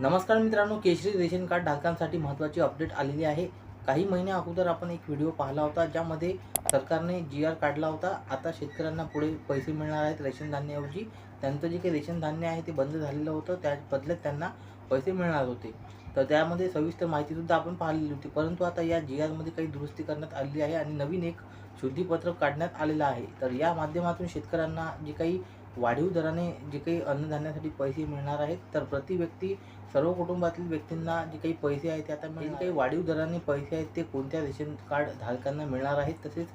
नमस्कार मित्रांनो केशरी रेशन कार्ड धारकांसाठी महत्त्वाची अपडेट आलेली आहे. काही महिन्या अगोदर आपण एक व्हिडिओ पाहिला होता ज्यामध्ये सरकारने जी आर काढला होता. आता शेतकऱ्यांना पुढे पैसे मिळणार आहेत रेशन धान्याऐवजी. त्यांचं जे काही रेशन धान्य आहे ते बंद झालेलं होतं. त्या बदल्यात त्यांना पैसे मिळणार होते. तर त्यामध्ये सविस्तर माहितीसुद्धा आपण पाहिलेली होती. परंतु आता या जी आरमध्ये काही दुरुस्ती करण्यात आलेली आहे आणि नवीन एक शुद्धीपत्रक काढण्यात आलेलं आहे. तर या माध्यमातून शेतकऱ्यांना जे काही वाढीव दराने जे काही अन्नधान्यासाठी पैसे मिळणार आहेत तर प्रति व्यक्ती सर्व कुटुंबातील व्यक्तींना जे काही पैसे आहेत ते आता मिळणार काही वाढीव दराने पैसे आहेत ते कोणत्या रेशन कार्ड धारकांना मिळणार आहेत? तसेच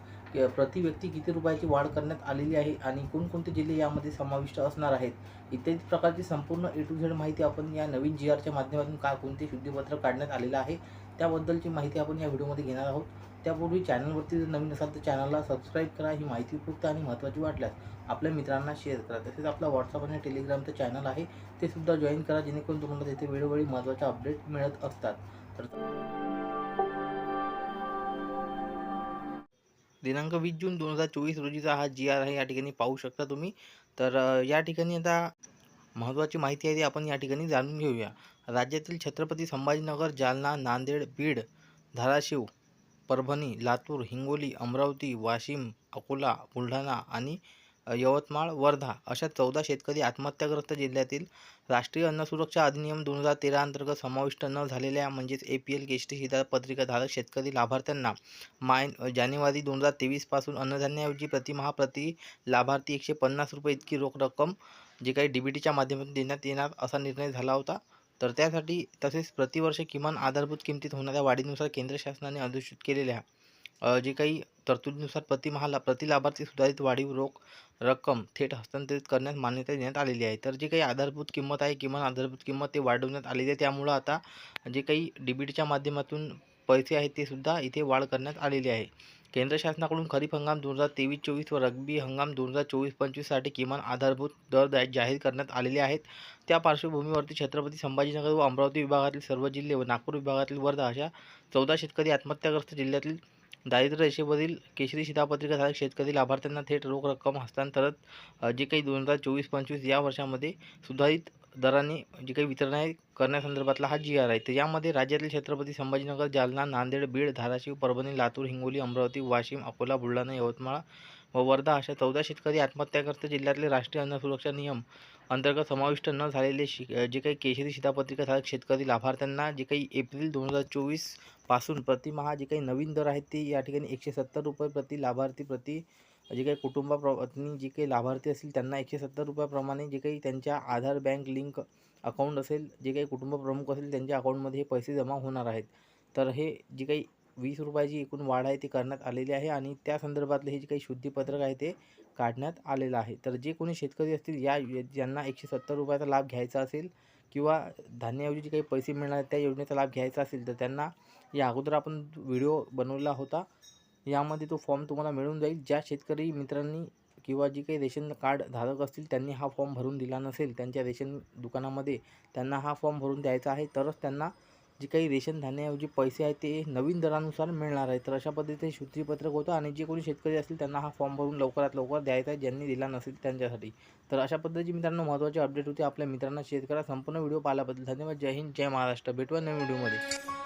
प्रति व्यक्ती किती रुपयाची वाढ करण्यात आलेली आहे आणि कोणकोणते जिल्हे यामध्ये समाविष्ट असणार आहेत? इत्यादी प्रकारची संपूर्ण ए टू झेड माहिती आपण या नवीन जी आरच्या माध्यमातून का कोणते शुद्धीपत्र काढण्यात आलेलं आहे त्याबद्दलची माहिती आपण या व्हिडिओमध्ये घेणार आहोत. त्यापूर्वी चॅनलवरती जर नवीन असाल तर चॅनलला सबस्क्राईब करा ही माहिती उपयुक्त आणि महत्त्वाची वाटल्यास आपल्या मित्रांना शेअर करा. तसेच आपला व्हॉट्सअप आणि टेलिग्रामचं चॅनल आहे ते सुद्धा जॉईन करा जेणेकरून तुम्हाला तिथे वेळोवेळी महत्त्वाचे अपडेट मिळत असतात. तर दिनांक वीस जून दोन हजार चोवीस रोजीचा हा जी आर आहे या ठिकाणी पाहू शकता तुम्ही. तर या ठिकाणी आता महत्त्वाची माहिती आहे ती आपण या ठिकाणी जाणून घेऊया. राज्यातील छत्रपती संभाजीनगर जालना नांदेड बीड धाराशिव परभणी लातूर हिंगोली अमरावती वाशिम अकोला बुलढाणा आणि यवतमाळ वर्धा अशा चौदा शेतकरी आत्महत्याग्रस्त जिल्ह्यातील राष्ट्रीय अन्न सुरक्षा अधिनियम दोन हजार तेरा अंतर्गत समाविष्ट न झालेल्या म्हणजेच ए पी एल केष्टी शिधा पत्रिकाधारक शेतकरी लाभार्थ्यांना माय जानेवारी दोन हजार तेवीसपासून अन्नधान्याऐवजी प्रतिमहा प्रति लाभार्थी एकशे पन्नास रुपये इतकी रोख रक्कम जी काही डी बी टीच्या माध्यमातून देण्यात येणार असा निर्णय झाला होता. तर त्यासाठी तसेच प्रतिवर्ष किमान आधारभूत किमतीत होणाऱ्या वाढीनुसार केंद्र शासनाने अधिसूचित केलेल्या जे काही तरतुदीनुसार प्रतिमहाला प्रति लाभार्थी सुधारित वाढीव रोख रक्कम थेट हस्तांतरित करण्यास मान्यता देण्यात आलेली आहे. तर जे काही आधारभूत किंमत आहे किमान आधारभूत किंमत ते वाढवण्यात आलेली आहे त्यामुळं आता जे काही डी माध्यमातून पैसे आहेत ते सुद्धा इथे वाढ करण्यात आलेली आहे. केंद्र शासनाकडून खरीप हंगाम दोन हजार तेवीस चोवीस व रब्बी हंगाम दोन हजार चोवीस पंचवीससाठी किमान आधारभूत दर जाहीर करण्यात आलेले आहेत. त्या पार्श्वभूमीवरती छत्रपती संभाजीनगर व अमरावती विभागातील सर्व जिल्हे व नागपूर विभागातील वर्धा अशा चौदा शेतकरी आत्महत्याग्रस्त जिल्ह्यातील दारिद्र्य रेषेवरील केशरी शिधापत्रिकाधारक शेतकरी लाभार्थ्यांना थेट रोख रक्कम हस्तांतरित जे काही दोन हजार चोवीस पंचवीस या वर्षामध्ये सुधारित दराने जे म्हणजे काही वितरण आहे करण्यासंदर्भातला हा जी आर आहे तर यामध्ये राज्यातील छत्रपती संभाजीनगर जालना नांदेड बीड धाराशिव परभणी लातूर हिंगोली अमरावती वाशिम अकोला बुलढाणा यवतमाळ व वर्धा अशा चौदा शेतकरी आत्महत्याग्रस्त जिल्ह्यातले राष्ट्रीय अन्न सुरक्षा नियम अंतर्गत समाविष्ट न झालेले शि जे काही केशरी शिधापत्रिकाधारक शेतकरी लाभार्थ्यांना जे काही एप्रिल दोन हजार चोवीसपासून प्रतिमहा जे काही नवीन दर आहेत ते या ठिकाणी एकशे सत्तर रुपये प्रति लाभार्थी प्रति जे काही कुटुंबा पत्नी जे काही लाभार्थी असतील त्यांना एकशे सत्तर रुपयाप्रमाणे जे काही त्यांच्या आधार बँक लिंक अकाउंट असेल जे काही कुटुंब प्रमुख असेल त्यांच्या अकाउंटमध्ये हे पैसे जमा होणार आहेत. तर हे जी काही वीस रुपयाची एकूण वाढ आहे ती करण्यात आलेली आहे आणि त्या संदर्भातले हे जे काही शुद्धीपत्रक आहे ते काढण्यात आलेलं आहे. तर जे कोणी शेतकरी असतील या ज्यांना एकशे सत्तर रुपयाचा लाभ घ्यायचा असेल किंवा धान्याऐवजी जे काही पैसे मिळणार आहेत त्या योजनेचा लाभ घ्यायचा असेल तर त्यांना या अगोदर आपण व्हिडिओ बनवला होता. यामध्ये तो फॉर्म तुम्हाला मिळून जाईल. ज्या शेतकरी मित्रांनी किंवा जी काही रेशन कार्ड धारक असतील त्यांनी हा फॉर्म भरून दिला नसेल त्यांच्या रेशन दुकानामध्ये त्यांना हा फॉर्म भरून द्यायचा आहे तरच त्यांना जे काही रेशन धान्याऐवजी पैसे आहेत ते नवीन दरानुसार मिळणार आहे. तर अशा पद्धतीचे शुद्धीपत्रक होतं आणि जे कोणी शेतकरी असतील त्यांना हा फॉर्म भरून लवकरात लवकर द्यायचा आहे ज्यांनी दिला नसेल त्यांच्यासाठी. तर अशा पद्धतीची मित्रांनो महत्त्वाचे अपडेट होते. आपल्या मित्रांना शेतकऱ्या संपूर्ण व्हिडिओ पाहिल्याबद्दल धन्यवाद. जय हिंद जय महाराष्ट्र. भेटवा नवीन व्हिडिओमध्ये